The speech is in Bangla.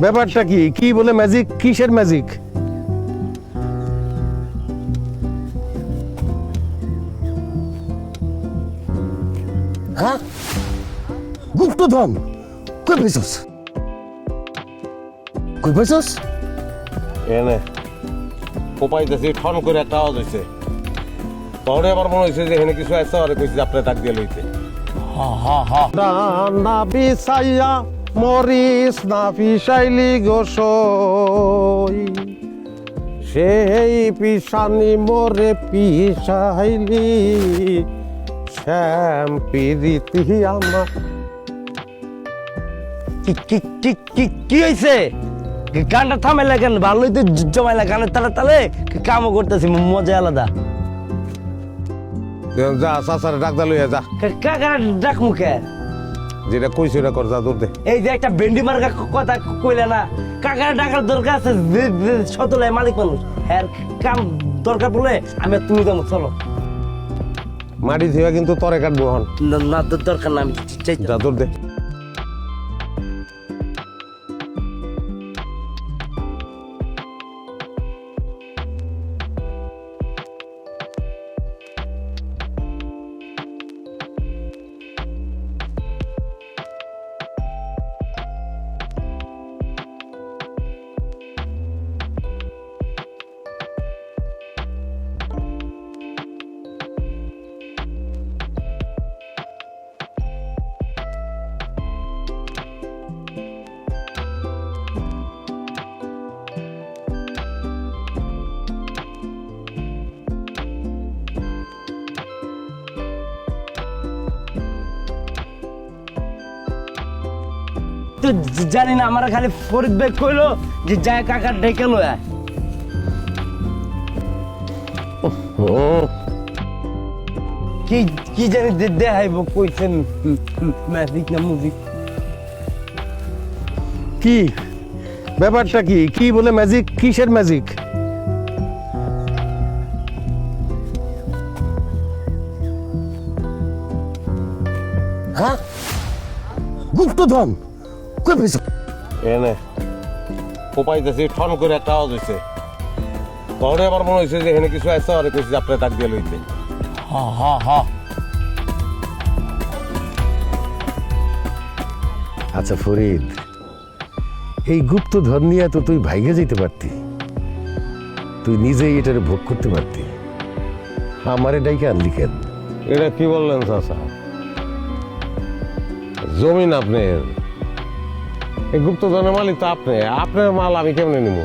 ব্যাপারটা কি? কি বলে ম্যাজিক কিসের ম্যাজিক হ্যাঁ? গুপ্তধন। কই পেছস কই পেছস এনে কোপাইতেছি ঠন করে একটা আওয়াজ হয়েছে তখন আবার মনে হয়েছে যে এখানে কিছু আছে আর কইছি আপনার ডাক দিয়ে লইতে। না বিছাইয়া মরিস না পিসাইলি গোসই সেই। পিসানি মোরে পিসাইলি শ্যাম পিরিতি আমার। কি কি কি কি কি হয়েছে গানটা থামাইলা কেন? ভালোই তো জমাইলা গানের তালে তালে? কামও করতেছি মজা আলাদা। যা চাচারে ডাক দিয়ে লইয়া যা। কাকার ডাক মুখে যেটা কই সেটা কর যা দূর দে। এই যে একটা বেন্ডি মার্কা কথা কইলে না কাকার ডাকার দরকার আছে সতলায় মালিক মানুষ। হ্যাঁ কাম দরকার বলে আমি তুমি যাব চলো। মাটি ধুয়া কিন্তু তরে কাটবো হন না না দরকার না আমি চাই যা দূর দে। তো জানি না আমার খালি ফরিদ বেগ কইলো যে যায় কাকার ডেকে লয়া কি কি জানি দেখাইব কইছেন ম্যাজিক না মুজিক। কি? ব্যাপারটা কি? কি বলে ম্যাজিক? কিসের ম্যাজিক? হ্যাঁ? গুপ্তধন! কই পেছস এনে কোপাইতেছি ঠন করে একটা আওয়াজ হয়েছে তখন আবার মনে হয়েছে যে এখানে কিছু আছে আর আপনার ডাক দিয়ে লইতে হা হা হা। আচ্ছা ফরিদ এই গুপ্তধন নিয়ে তো তুই ভাইগে যেতে পারতি তুই নিজেই এটারে ভোগ করতে পারতি। আমারে ডাইকে আনলি কেন? এটা কি বললেন চাচা? জমিন আপনার। এই গুপ্তধনের মালিক তো আপনি আপনার মাল আমি কেমনে নিব